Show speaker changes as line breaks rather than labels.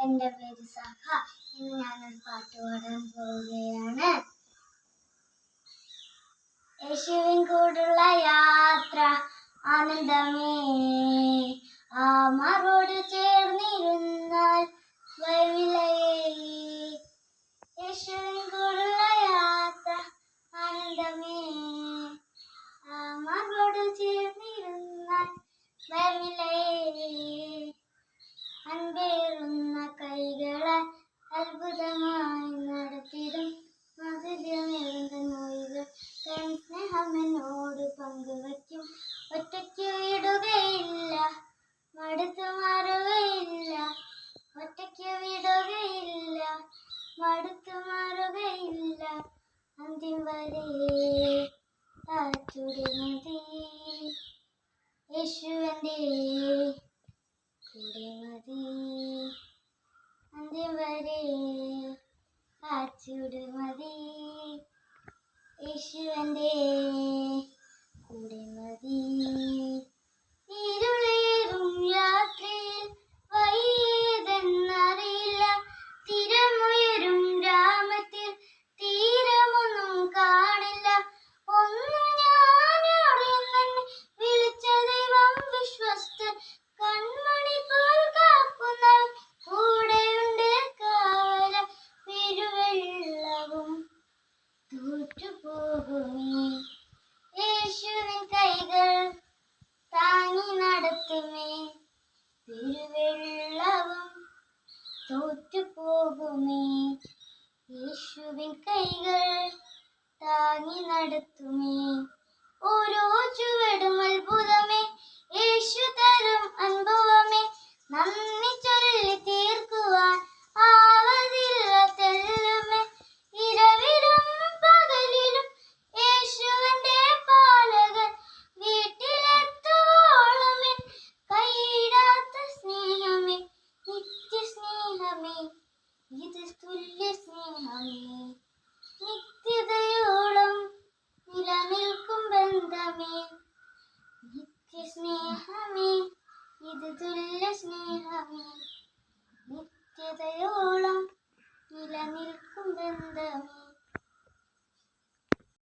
എന്റെ പേര് സഹ. ഇന്ന് ഞാനൊരു പാട്ട് പാടാൻ പോവുകയാണ്. യേശുവിൻ കൂടുള്ള യാത്ര ആനന്ദമേ. ആ മാറോട് ചേർന്നിരുന്നാൽ വൈവിലയേ യേശുവിൻ കൂടുള്ള യാത്ര ആനന്ദമേ. ആ മാറോട് ചേർന്നിരുന്നാൽ വൈവിലയേ കൈകളാൽ അത്ഭുതമായി നടത്തിടും മധുരമേറുന്ന നൊയ്കൾ തൻ സ്നേഹം എന്നോട് പങ്കുവയ്ക്കും ഒറ്റയ്ക്ക് വിടുകയില്ല. മടുത്തു മാറുകയില്ല. ഒറ്റയ്ക്ക് വിടുകയില്ല. മടുത്തു മാറുകയില്ല. അന്തിം വരെ കാറ്റുടമതി യേശുവന്റെ കൂടെ മതി. അന്ത്യം വരെ കാച്ചൂട് മതി പെരുവെള്ളവും തോറ്റുപോകുമേ. യേശുവിൻ കൈകൾ താങ്ങി നടത്തുമേ. ഓരോ ചുവടും അത്ഭുതമേ. യേശു സ്നേഹമേ നിത്യതയോളം നിലനിൽക്കും ബന്ധമേ. നിത്യസ്നേഹമേ ഇത് തുല്യ സ്നേഹമേ. നിത്യതയോളം നിലനിൽക്കും ബന്ധമേ.